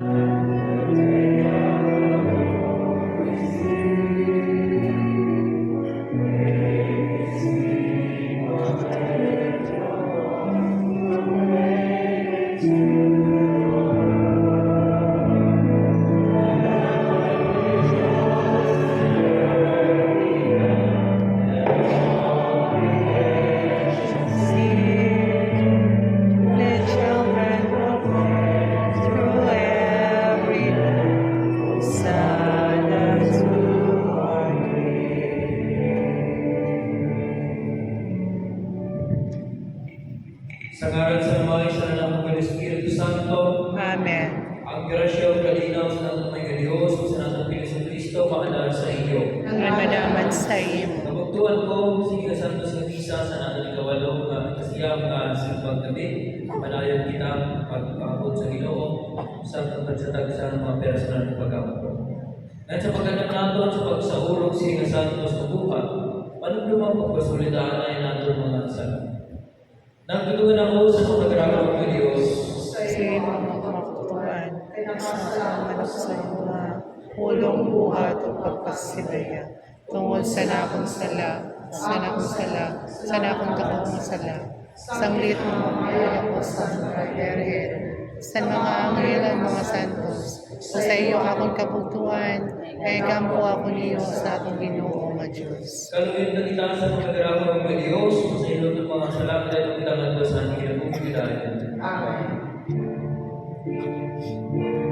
The Sa ngalan sa mga isa na ng Panginoon Espiritu Santo, Amen. ang grasya o kalinaw sa natong may Diyos, sa natong Pilisan Kristo, makadaan sa iyo. Ang manaman sa iyo. Nabugtuan ko, sige ka santos nga misa sa natong ikawalong nga kasiyang nga simbang gabi, panayon kita pagpapod sa Ginoo sa pagsatsatag sa mga personal na pagkakapod. At sa pagkanap naton sa pagsaulog sige nga santos na buhat, manumdumang pagpasulitaan ay naton mga sala. Nagtutunan ako sa nagaraang ng Diyos, Sa iyo mga kamaktuan, kasama sa iyo nga ulong buhat o pagpasilaya. Tungod sa nakong sala, sa nakong sala, sa nakong takong sala. Sanglit mo ako sa mga Virgen, sa mga anghel at mga santos, sa iyo akong kabutuan, kay kampo ako niyo sa akong ginoo nga Diyos. Kalungin na kita sa mga nagaraang ng Diyos, sa ilo ng mga salamat at kita ng Diyos sa ating pinagpupilayan. Himaya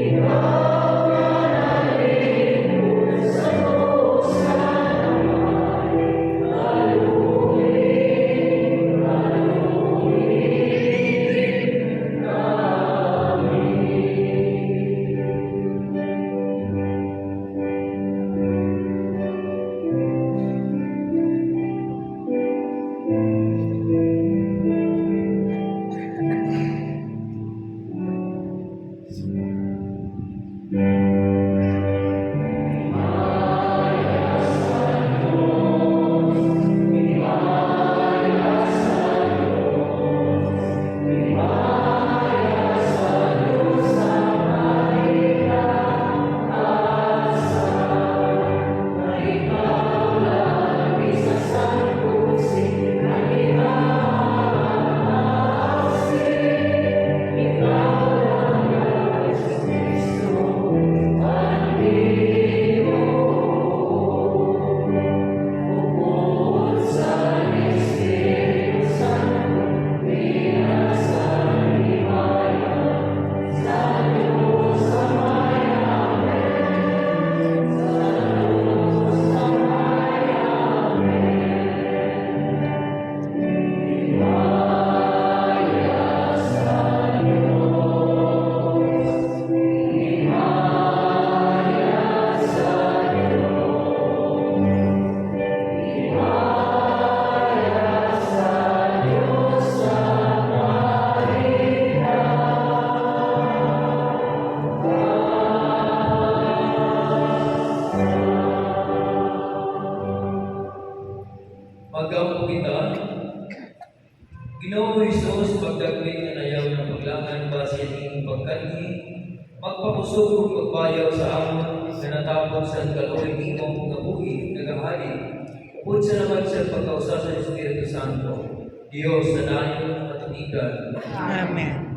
Amen. Magkampo kita, Ginoong Isus, pagdagmig na nayaw ng paglangan ba sa iyong pagkanhi, magpakusog ug magbayaw sa amon na natapos sa kaloy imong nga buhi nagahali. Upod sa naman sa pagkausa sa Espiritu Santo, Diyos na nayon matunigan. Amen.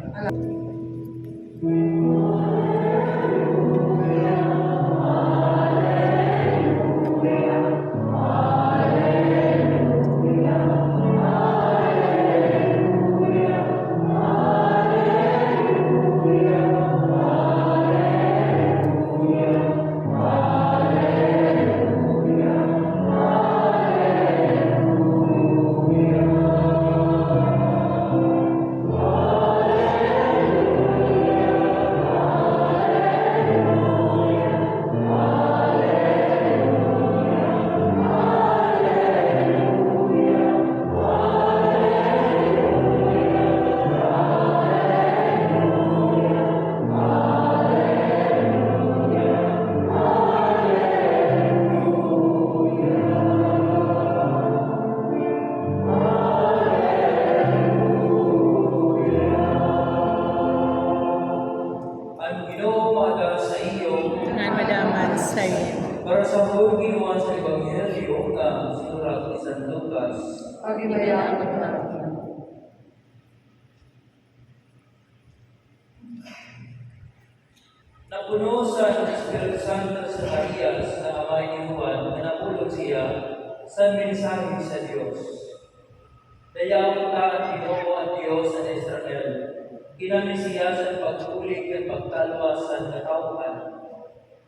Mada sa iyo, Nga madaman sa iyo. para sa buong ginawa sa Ebanghelyo nga sinurat ni San Lucas. Paghibayaan mo natin. Napuno sa Espiritu Santo sa Marias na amay ni Juan na napulot siya sa mensahe sa Diyos. Ta ang Ginoo ang Diyos sa Israel. Kinami siya sa pagpulig at pagtalwas sa katauhan.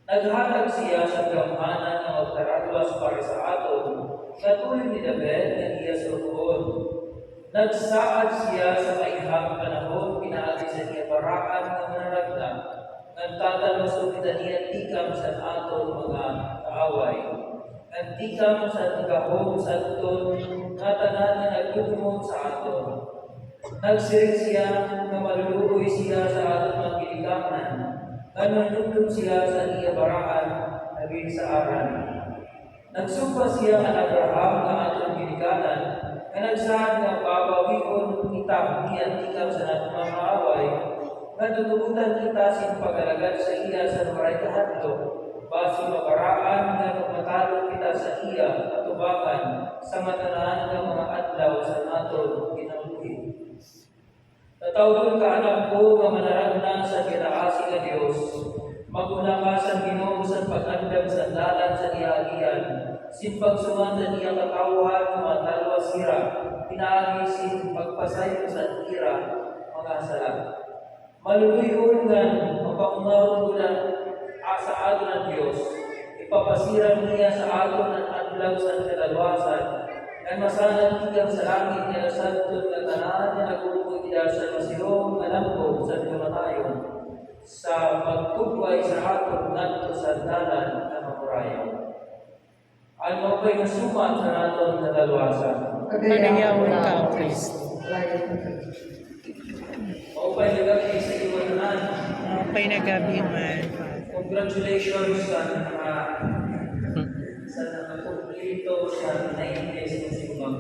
Naghatag siya sa gamhanan ng magtaralwas para sa aton, katulad ni David na iya sa roon. Nagsaad siya sa maihang panahon, pinaagi sa niya baraan ng manaragna, nagtatalwas o niya tikam sa aton mga kaaway. Nagtikam sa nagahong sa aton, nga tanan na nagtugmod sa aton. Nagsirig siya na maluluoy siya sa aton mga kilikaman, nga nanunod siya sa iya baraan, naging sa aran. Nagsumpa siya nga Abraham nga atong ginikanan, nga nagsaad nga babawion kita niya tikam sa natong mga kaaway, nga tutugutan kita sin pag-alagad sa iya sa maray kahadlo, basi mabaraan nga matalo kita sa iya at tubakan sa matanaan ng mga adlaw sa naton kinabuhi. Tatawgon ka anak ko nga manaragna sa kinaasi nga Dios. Maguna ka sa Ginoo sa pag-andam sa dalan sa diagian. Sin pagsuman sa iya katawhan nga matalwa sira. Pinaagi sin pagpasayo sa ira mga sala. maluluyungan, mapangunawulan sa aton ng Diyos, ipapasiran niya sa aton ang adlaw sa kadalwasan, sa langit niya sa santo na niya sa masilong nga lampo sa kamatayon, sa pagtugway sa aton ngadto sa dalan na mapurayaw. Ang mapay nga sumat sa naton kadalwasan. Kagayawan ka, O Kristo. Mapay nagagi sa iwanan. Mapay na gabi man. Congratulations sa mga sa nakakumplito sa 9 ito,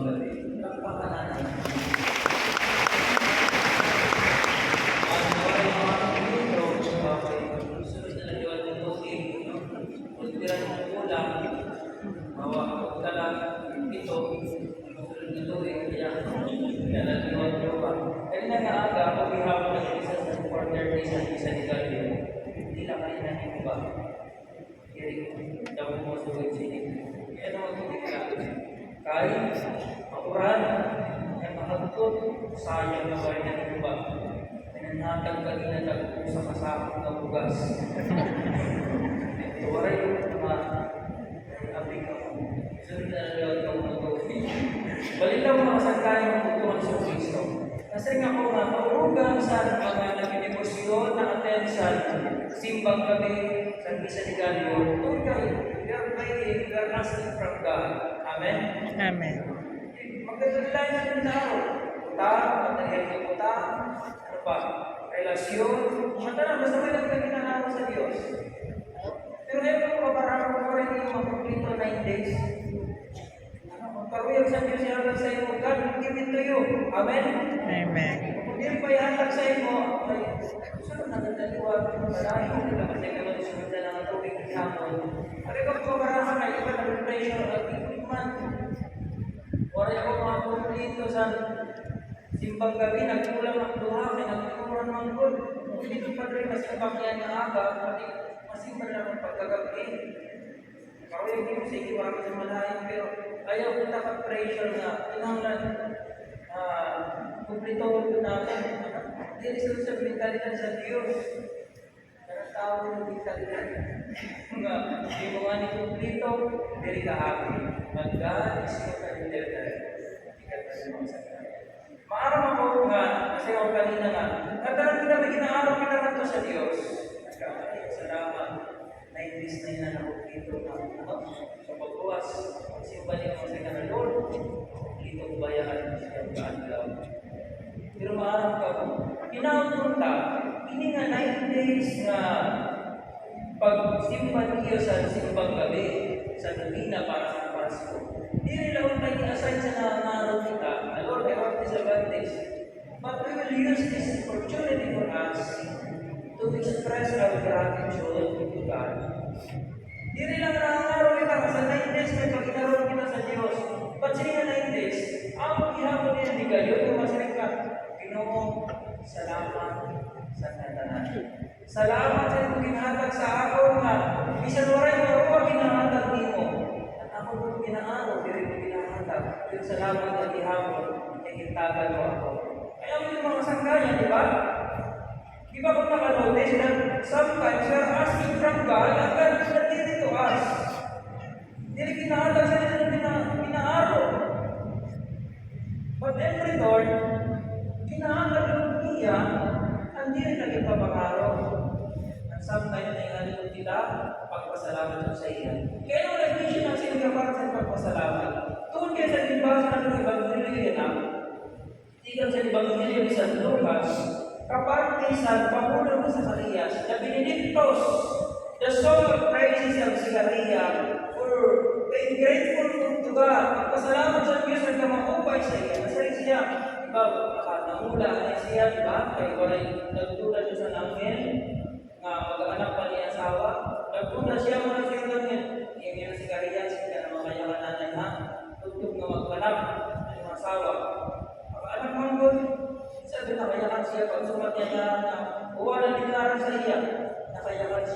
tuwing, kaya, naman hindi ka kahit makuran, ay makatutod, sayang na ba yan iba. Nanatag ka ginatag sa kasakot na bugas. Tuwaray yung mga abig ako. Sunod na nalawag ka mga tawag. Balilang mga sangkayan ng putuhan sa Kristo. Kasi nga po nga, maurugan sa mga nagdemosyon na attention, simbang kami sa Misa ni Galio, kayo, you're praying, you're asking from God. Amen? Amen. Magkakilala na ng tao. Ta, matahil ka po ta, ano pa, relasyon, mata na, basta may nagkakinanalo sa Diyos. Pero ngayon po, parang ko rin yung makumpleto 9 days. Sa Diyos yung sa iyo, God, will give it to you. Amen? Amen. Kung di pa ihatag sa iyo, ay, sunod na nagdaliwa, malayo, nila kasi kayo sunod na lang ang tubig ng hapon. Pero kung kumarahan na, iba na pressure at equipment. Wala ako mga kumplito sa simbang gabi, nagkulang ang duha, may nagkulang ng good. Hindi ko pa rin masimbang yan ng aga, pati masimbang lang ang pagkagabi. Ako yung hindi mo sige, wala sa malayo, pero ayaw ko nakap-pressure na, kinanglan, ah, kumplito ko natin. Hindi sa sa sa Diyos. Karang tao ng mentalidad. Nga, hindi mo nga ni kumplito, very ka happy. But God is your mentalidad. Maaraw ako nga, kasi ako kanina nga, katalan kita may ginaaraw kita nga to sa Diyos. Nagkamali, salamat. Naintis na yun na nakukito na ano, sa pagbuwas. Simba niya mo sa kanal, Lord, dito bayan siya ang kaadlaw. Pero maaraw ka pinapunta, ini nga 9 days nga pagsimba niyo sa simbang gabi, sa Nabina para sa Pasko. Hindi nila kung tayo assign sa nananaw kita, na Lord, I want this advantage. But we will use this opportunity for us express our gratitude to God. Hindi nila nananaw kita 9 days may pagkinaroon kita sa Diyos. Sa 9 days, ang paghihapon niya ni kayo, yung masaling ka, Ginoo, salamat sa katanan. Salamat sa iyong ginhatag sa ako nga, bisan mo ako ang ginhatag nimo. At ako mo ginaano, diri mo ginahatag. Pero salamat na gihapon, ay gintagan mo ako. Kaya mo yung mga sanggayan, di ba? Di ba kung nakanotice that sometimes we are asking from God Na Benedictus, the song of praises of Zacarias, for being grateful to God, pagpasalamat sa Diyos na kamahupay sa iya, nasa siya, Diba, nakamula na siya, diba? Kaya walay nagtulad sa langit, nga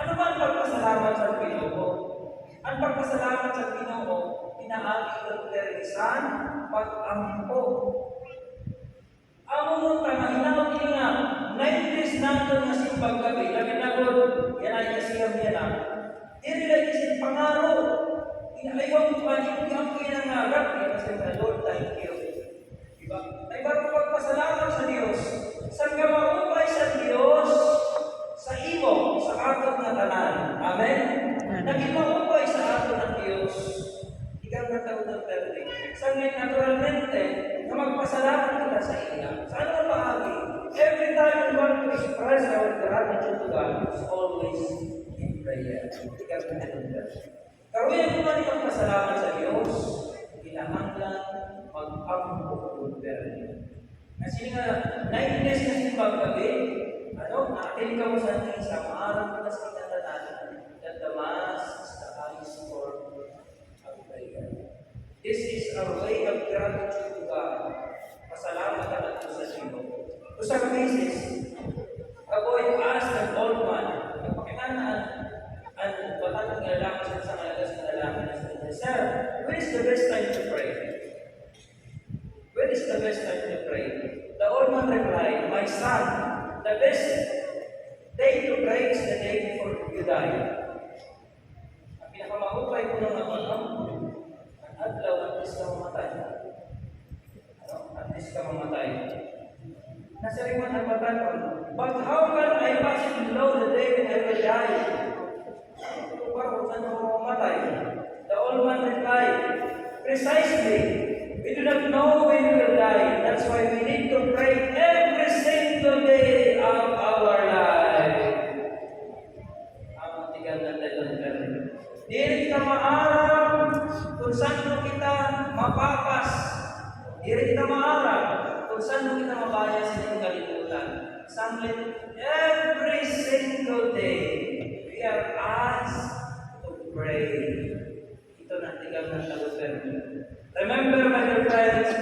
Ano ba ang pagpasalamat sa Ginoo? Ang pagpasalamat sa Ginoo, inaagi ng termisan, pag-ampo. Amo mo ka na hinawag nga, naintres nato nga simbag gabi, labi na ko, yan ay kasiyam yan na. Dili lagi sin pangaro. Inaaywan ko pa yung yung kinangarap, yan kasi na Lord, thank you. Diba? Ay bago pagpasalamat sa Diyos, sa gamapupay sa Diyos, ato na tanan. Amen? Naging maupay sa ato ng Diyos. Ikaw na taon ng perde. Sa naturalmente, na magpasalamat kita sa iya. Sa ano na bahagi? Every time we want to express our gratitude to God, it's always in prayer. Ikaw na taon ng perde. Karuyan man itong pasalamat sa Diyos, kinahanglan mag-ampo kung perde. Kasi nga, naiinis na simbang gabi, ano, natin ka mo sa ating sa maarang na sa kinatatan, that the Mass is the highest form of prayer. This is our way of gratitude to God. Pasalamat ka natin sa Diyos. To some cases, avoid us the old man, nagpakitanaan, ang batang ng lalaki sa alagas ng lalaki na sa Sir, when is the best time to pray? When is the best time to pray? The old man replied, My son, the day to pray is the day before you. Pera. Dili kita maaram kung saan kita mapapas. Dili kita maaram kung saan kita mabaya sa inyong kalimutan. Samlit, every single day, we are asked to pray. Ito na, tayo ng Remember, my dear friends,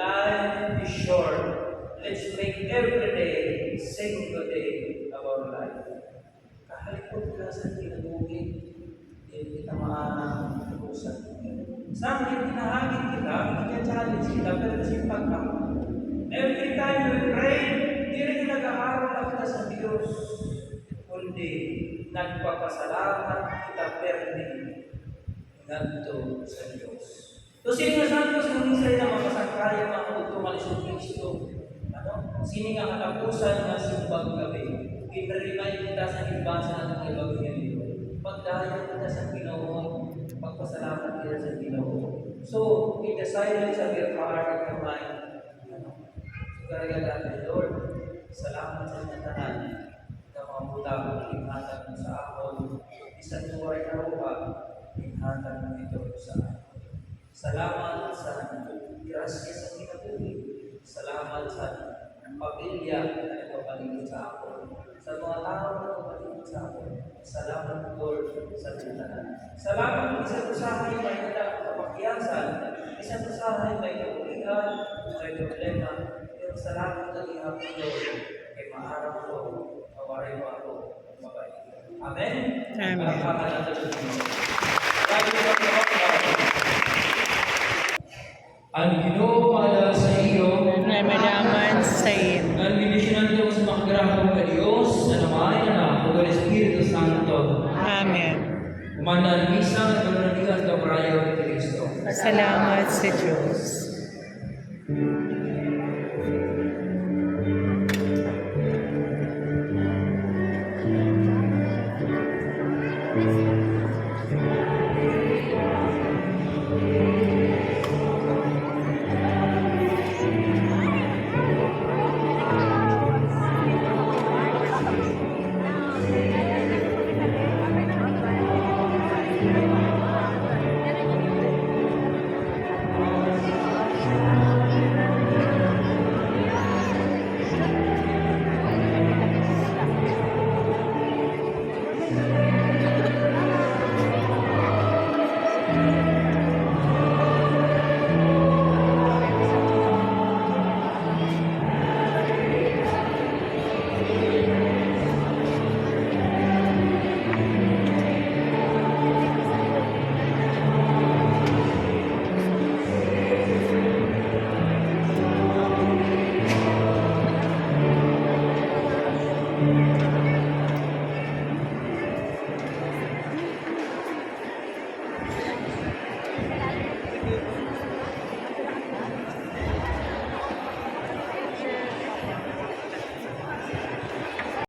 life is short. Let's make every day, single day of our life. Kahalikot ka sa kinabugin, hindi kita maaarusan. Sa akin, kinahagin kita, kita-challenge kita, pero kasi pagka. Every time we pray, hindi rin nag-aaral lang kita sa Diyos. Kundi, nagpapasalamat kita perdi ngadto sa Diyos. So, sino na santos ng Israel na makasakaya mga utumal sa Kristo? Ano? Sino nga katapusan na simbang gabi? Kinremind kita sa ibasa ng Ebanghelyo. Pagdahil kita sa Ginoo, pagpasalamat kita sa Ginoo. So, in the silence of your heart and your mind, ano? Karagalagan, Lord, salamat sa inyong tanan na mga mula ko ingatan mo sa ako. Isang tuway na rupa, ingatan mo ito sa akin. Salamat sa grasya sa kinabuhi. Salamat sa pamilya na nagpapaligid sa ako. Mga nagpapaligid sa ako. Salamat, Lord, sa tindahan. Salamat, isang usahay may kapakyasan. Isang usahay may kapulihan, may problema. Pero salamat na ihapon, Lord, kay maaraw ko, kawaray mo ako, mabay. Amen? Amen. Po ang. Ang Ginoo para sa iyo, Na malaman sa iyo. ang binisyonan ko sa makagrahong ka Diyos, na ako ng Espiritu Santo, Amen. umanan misa at panunalihan ka parayaw ni Kristo. Salamat sa Diyos.